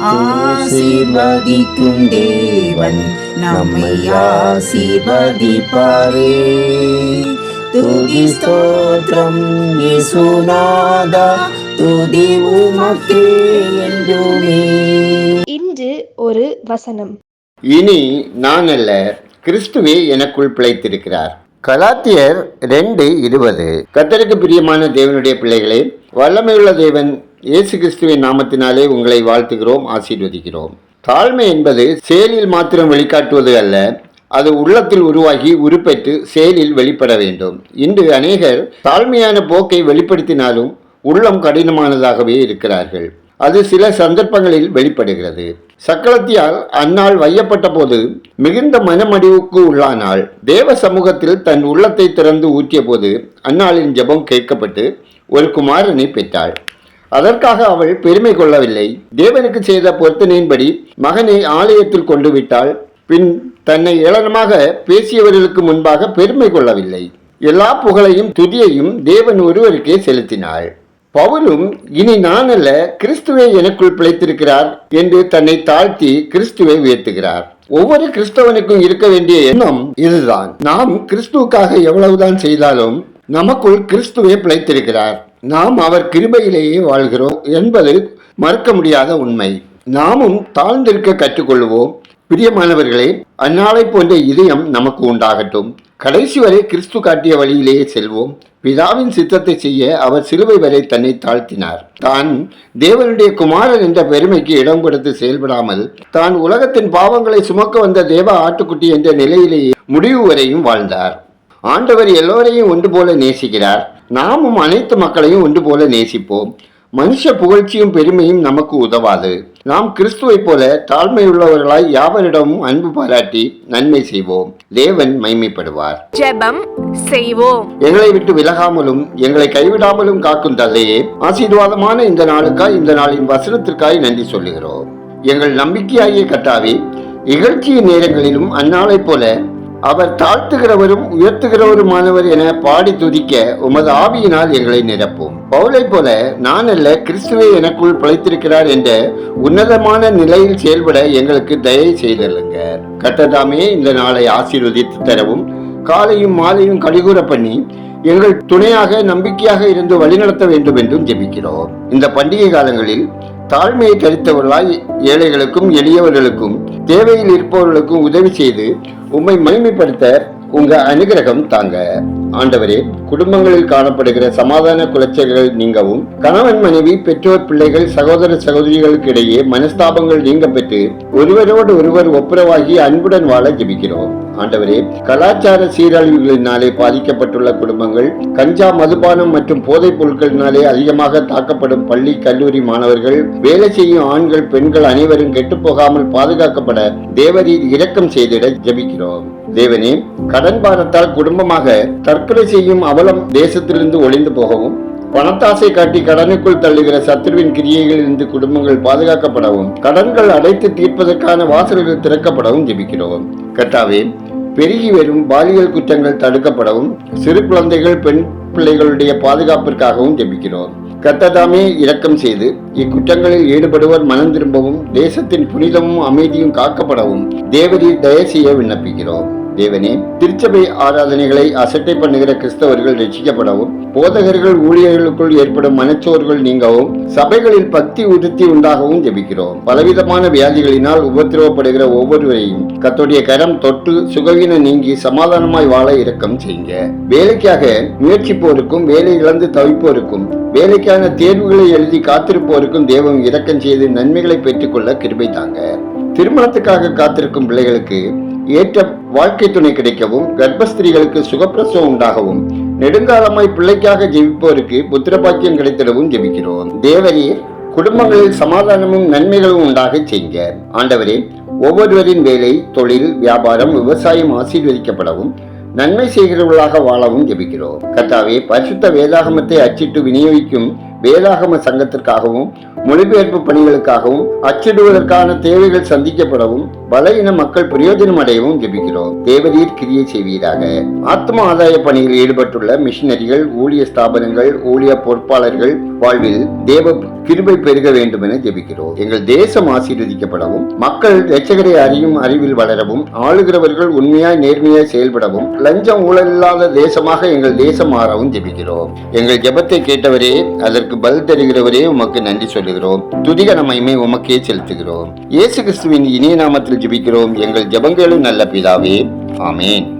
ஆசீர்வதிக்கும் தேவன் நம்மை ஆசீர்வதிப்பாரே. துதி ஸ்தோத்திரம் இயேசுநாதா துதி உமக்கே என்றுமே. இன்று ஒரு வசனம். இனி நான் அல்ல கிறிஸ்துவே எனக்குள் பிழைத்திருக்கிறார். கலாத்தியர் ரெண்டு இருபது. கத்தருக்கு பிரியமான தேவனுடைய பிள்ளைகளே வல்லமையுள்ள தேவன் இயேசு கிறிஸ்துவின் நாமத்தினாலே உங்களை வாழ்த்துகிறோம் ஆசீர்வதிக்கிறோம். தாழ்மை என்பது செயலில் மாத்திரம் வெளிக்காட்டுவது அல்ல அது உள்ளத்தில் உருவாகி உருப்பெற்று செயலில் வெளிப்பட வேண்டும். இன்று அநேகர் தாழ்மையான போக்கை வெளிப்படுத்தினாலும் உள்ளம் கடினமானதாகவே இருக்கிறார்கள். அது சில சந்தர்ப்பங்களில் வெளிப்படுகிறது. சக்களத்தியால் அந்நாள் வையப்பட்ட போது மிகுந்த மனமடிவுக்கு உள்ளானால் தேவ சமூகத்தில் தன் உள்ளத்தை திறந்து ஊற்றிய போது அந்நாளின் ஜெபம் கேட்கப்பட்டு ஒரு குமாரனை பெற்றாள். அதற்காக அவள் பெருமை கொள்ளவில்லை. தேவனுக்கு செய்த பொருத்தனையின்படி மகனை ஆலயத்தில் கொண்டு விட்டாள். பின் தன்னை ஏளனமாக பேசியவர்களுக்கு முன்பாக பெருமை கொள்ளவில்லை. எல்லா புகழையும் துதியையும் தேவன் ஒருவருக்கே செலுத்தினாள். பவுலும் இனி நான் அல்ல கிறிஸ்துவை எனக்குள் பிழைத்திருக்கிறார் என்று தன்னை தாழ்த்தி கிறிஸ்துவை உயர்த்துகிறார். ஒவ்வொரு கிறிஸ்தவனுக்கும் இருக்க வேண்டிய எண்ணம் இதுதான். நாம் கிறிஸ்துவுக்காக எவ்வளவுதான் செய்தாலும் நமக்குள் கிறிஸ்துவே பிழைத்திருக்கிறார். நாம் அவர் கிருபையிலேயே வாழ்கிறோம் என்பது மறுக்க முடியாத உண்மை. நாமும் தாழ்ந்திருக்க கற்றுக்கொள்வோம். பிரியமானவர்களே அந்நாளை போன்ற இதயம் நமக்கு உண்டாகட்டும். கடைசி வரை கிறிஸ்து காட்டிய வழியிலேயே செல்வோம். பிதாவின் சித்தத்தை செய்ய அவர் சிலுவை வரை தன்னை தாழ்த்தினார். தான் தேவனுடைய குமாரன் என்ற பெருமைக்கு இடம் கொடுத்து செயல்படாமல் தான் உலகத்தின் பாவங்களை சுமக்க வந்த தேவ ஆட்டுக்குட்டி என்ற நிலையிலேயே முடிவு வரையும் வாழ்ந்தார். ஆண்டவர் எல்லோரையும் ஒன்று போல நேசிக்கிறார். நாமும் அனைத்து மக்களையும் ஒன்று போல நேசிப்போம். மனுஷ புகழ்ச்சியும் பெருமையும் நமக்கு உதவாது. நாம் கிறிஸ்துவைப் போல தாழ்மையுள்ளவர்களாய் யாவரிடமும் அன்பு பாராட்டி நன்மை செய்வோம். தேவன் மைமைப்படுவார் ஜெபம் செய்வோம். எங்களை விட்டு விலகாமலும் எங்களை கைவிடாமலும் காக்கும் தந்தையே ஆசீர்வாதமான இந்த நாளுக்காய் இந்த நாளின் வசனத்திற்காய் நன்றி சொல்லுகிறோம். எங்கள் நம்பிக்கையாகிய கட்டாவே இகழ்ச்சியின் நேரங்களிலும் அந்நாளைப் போல அவர் தாழ்த்துகிறவரும் உயர்த்துகிறவருமானவர் என பாடி துதிக்க உமது ஆவியினால் எங்களை நிரப்பும். பவுலை போல நான் அல்ல கிறிஸ்துவே எனக்குள் பிழைத்திருக்கிறார் என்ற உன்னதமான நிலையில் செயல்பட எங்களுக்கு தயவு செய்தல்லுங்க கட்டதாமே இந்த நாளை ஆசீர்வதித்து தரவும் காலையும் மாலையும் கடிகூற பண்ணி எங்கள் துணையாக நம்பிக்கையாக இருந்து வழிநடத்த வேண்டும் என்றும் ஜெபிக்கிறோம். இந்த பண்டிகை காலங்களில் தாழ்மையை தரித்தவர்களாய் ஏழைகளுக்கும் எளியவர்களுக்கும் தேவையில் இருப்பவர்களுக்கும் உதவி செய்து உம்மை மகிமைப்படுத்த உங்க அனுகிரகம் தாங்க. ஆண்டவரே குடும்பங்களில் காணப்படுகிற சமாதான குலைச்சல்கள் நீங்கவும் கணவன் மனைவி பெற்றோர் பிள்ளைகள் சகோதர சகோதரிகளுக்கு இடையே மனஸ்தாபங்கள் நீங்க பெற்று ஒருவரோடு ஒருவர் ஒப்புரவாகி அன்புடன் வாழ ஜெபிக்கிறோம். ஆண்டவரே கலாச்சார சீரழிவுகளினாலே பாதிக்கப்பட்டுள்ள குடும்பங்கள் கஞ்சா மதுபானம் மற்றும் போதைப் பொருட்களினாலே அதிகமாக தாக்கப்படும் பள்ளி கல்லூரி மாணவர்கள் வேலை செய்யும் ஆண்கள் பெண்கள் அனைவரும் கெட்டுப்போகாமல் பாதுகாக்கப்பட தேவரீர் இரக்கம் செய்திட ஜெபிக்கிறோம். தேவனே கடன் பாரத்தால் குடும்பமாக தற்கொலை செய்யும் அவலம் தேசத்திலிருந்து ஒளிந்து போகவும் பணத்தாசை காட்டி கடனுக்குள் தள்ளுகிற சத்துருவின் கிரியைகளிலிருந்து குடும்பங்கள் பாதுகாக்கப்படவும் கடன்கள் அடைத்து தீர்ப்பதற்கான வாசல்கள் திறக்கப்படவும் ஜெபிக்கிறோம். கட்டாவே பெருகி வரும் பாலியல் குற்றங்கள் தடுக்கப்படவும் சிறு குழந்தைகள் பெண் பிள்ளைகளுடைய பாதுகாப்பிற்காகவும் ஜெபிக்கிறோம். கத்ததாமே இரக்கம் செய்து இக்குற்றங்களில் ஈடுபடுவர் மனம் திரும்பவும் தேசத்தின் புனிதமும் அமைதியும் காக்கப்படவும் தேவரி தய செய்ய விண்ணப்பிக்கிறோம். தேவனே திருச்சபை ஆராதனைகளை அசட்டை பண்ணுகிற கிறிஸ்தவர்கள் ரட்சிக்கப்படவும் போதகர்கள் ஊழியர்களுக்குள் ஏற்படும் மனச்சோர்கள் நீங்கவும் சபைகளில் பக்தி உறுதி உண்டாகவும் ஜெபிக்கிறோம். பலவிதமான வியாதிகளினால் உபத்திரவப்படுகிற ஒவ்வொருவரையும் கத்தோடைய கரம் தொட்டு சுகவீன நீங்கி சமாதானமாய் வாழ இரக்கம் செய்யுங்க. வேலைக்காக முயற்சிப்போருக்கும் வேலை இழந்து தவிப்போருக்கும் வேலைக்கான தேர்வுகளை எழுதி காத்திருப்போருக்கும் தேவம் இரக்கம் செய்து நன்மைகளை பெற்றுக்கொள்ள கிருபை தாங்க. திருமணத்துக்காக காத்திருக்கும் பிள்ளைகளுக்கு ஏற்ற வாழ்க்கை துணை கிடைக்கவும் கர்ப்பஸ்திரீகளுக்கு சுகப்பிரசவம் உண்டாகவும் நெடுங்காலமாய் பிள்ளைக்காக ஜெபிப்போருக்கு புத்திரபாக்கியம் கிடைத்திடவும் ஜெபிக்கிறோம். தேவரீர் குடும்பங்களில் சமாதானமும் நன்மைகளும் உண்டாக செய்க. ஆண்டவரே ஒவ்வொருவரின் வேலை தொழில் வியாபாரம் விவசாயம் ஆசீர்வதிக்கப்படவும் நன்மை செய்கிறவர்களாக வாழவும் ஜெபிக்கிறோம். கர்த்தாவே பரிசுத்த வேதாகமத்தை அச்சிட்டு விநியோகிக்கும் வேதாகம சங்கத்திற்காகவும் மொழிபெயர்ப்பு பணிகளுக்காகவும் அச்சிடுவதற்கான தேவைகள் சந்திக்கப்படவும் பலவீன மக்கள் பிரயோஜனம் அடையவும் ஜெபிக்கிறோம். தேவதீர் கிரியை செய்வீராக. ஆத்ம ஆதாய பணியில் ஈடுபட்டுள்ள மிஷினரிகள் ஊழிய ஸ்தாபனங்கள் ஊழிய பொறுப்பாளர்கள் வாழ்வில் தேவ கிருபை பெருக வேண்டும் என ஜெபிக்கிறோம். எங்கள் தேசம் ஆசீர்வதிக்கப்படவும் மக்கள் இரட்சகரை அறியும் அறிவில் வளரவும் ஆளுகிறவர்கள் உண்மையாய் நேர்மையாய் செயல்படவும் லஞ்சம் ஊழல் இல்லாத தேசமாக எங்கள் தேசம் மாறவும் ஜெபிக்கிறோம். எங்கள் ஜெபத்தை கேட்டவரே அதற்கு பதில் தருகிறவரே உமக்கு நன்றி சொல்லுகிறோம். துதிக உமக்கே செலுத்துகிறோம். இயேசு கிறிஸ்துவின் இனிய நாமத்தில் ஜபிக்கிறோம். எங்கள் ஜெபங்களும் நல்ல பிதாவே. ஆமேன்.